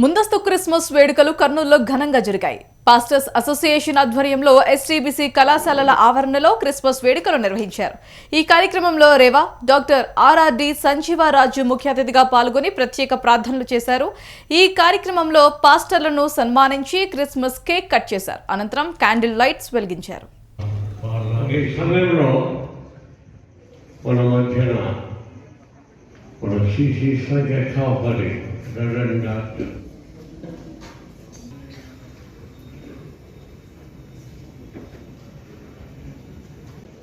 ముందస్తు క్రిస్మస్ వేడుకలు కర్నూలులో ఘనంగా జరిగాయి. పాస్టర్స్ అసోసియేషన్ ఆధ్వర్యంలో ఎస్టీబీసీ కళాశాలల ఆవరణలో క్రిస్మస్ వేడుకలు నిర్వహించారు. ఈ కార్యక్రమంలో రేవా డాక్టర్ ఆర్ఆర్డి సంజీవరాజు ముఖ్య అతిథిగా పాల్గొని ప్రత్యేక ప్రార్థనలు చేశారు. ఈ కార్యక్రమంలో పాస్టర్లను సన్మానించి క్రిస్మస్ కేక్ కట్ చేశారు. అనంతరం క్యాండిల్ లైట్స్ వెలిగించారు. మన మన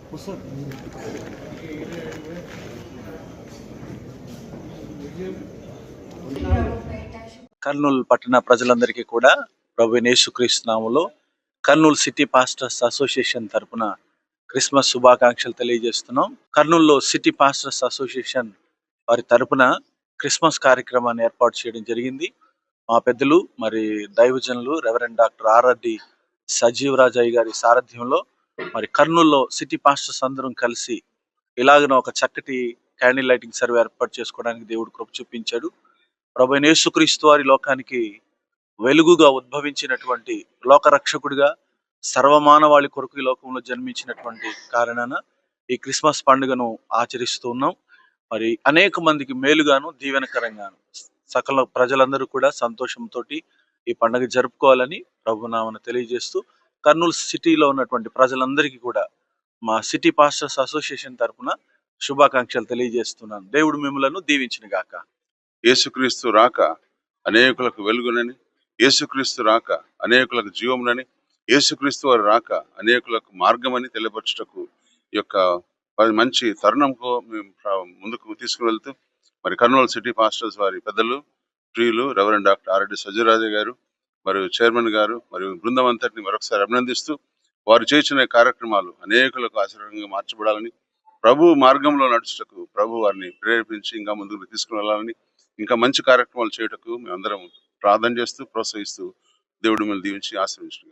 సిసి కర్నూలు పట్టణ ప్రజలందరికీ కూడా ప్రభు నేసుక్రీస్తునాములో కర్నూలు సిటీ పాస్టర్స్ అసోసియేషన్ తరపున క్రిస్మస్ శుభాకాంక్షలు తెలియజేస్తున్నాం. కర్నూలులో సిటీ పాస్టర్స్ అసోసియేషన్ వారి తరపున క్రిస్మస్ కార్యక్రమాన్ని ఏర్పాటు చేయడం జరిగింది. మా పెద్దలు మరి దైవజనులు రెవరెండ్ డాక్టర్ ఆర్ఆర్డి సజీవరాజయ్య గారి సారథ్యంలో మరి కర్నూలులో సిటీ పాస్టర్స్ అందరం కలిసి ఇలాగన ఒక చక్కటి క్యాండిల్ లైటింగ్ సర్వే ఏర్పాటు చేసుకోవడానికి దేవుడు కృప చూపించాడు. ప్రభు అయిన యేసుక్రీస్తు వారి లోకానికి వెలుగుగా ఉద్భవించినటువంటి లోకరక్షకుడిగా సర్వమానవాళి కొరకు ఈ లోకంలో జన్మించినటువంటి కారణాన ఈ క్రిస్మస్ పండుగను ఆచరిస్తూ ఉన్నాం. మరి అనేక మందికి మేలుగాను దీవెనకరంగాను. సకల ప్రజలందరూ కూడా సంతోషంతో ఈ పండుగ జరుపుకోవాలని ప్రభునామన తెలియజేస్తూ కర్నూలు సిటీలో ఉన్నటువంటి ప్రజలందరికీ కూడా మా సిటీ పాస్టర్స్ అసోసియేషన్ తరఫున శుభాకాంక్షలు తెలియజేస్తున్నాను. దేవుడు మిమ్మలను దీవించిన గాక యేసుక్రీస్తు రాక అనేకులకు వెలుగునని యేసుక్రీస్తు రాక అనేకులకు జీవమునని యేసుక్రీస్తు వారు రాక అనేకులకు మార్గమని తెలియపరచుటకు ఈ యొక్క మంచి తరుణంకు మేము ముందుకు తీసుకువెళ్తూ మరి కర్నూలు సిటీ పాస్టర్స్ వారి పెద్దలు ప్రియులు రెవరెండ్ డాక్టర్ ఆర్డి సజ్జరాజ గారు మరియు చైర్మన్ గారు మరియు బృందం అంతటిని మరొకసారి అభినందిస్తూ వారు చేసిన కార్యక్రమాలు అనేకులకు ఆశీర్వాదంగా మార్చబడాలని ప్రభు మార్గంలో నడుచుటకు ప్రభు వారిని ప్రేరేపించి ఇంకా ముందుకు తీసుకుని వెళ్ళాలని ఇంకా మంచి కార్యక్రమాలు చేయుటకు మేమందరం ప్రార్థన చేస్తూ ప్రోత్సహిస్తూ దేవుడు మిమ్మల్ని దీవించి ఆశ్రయించుగా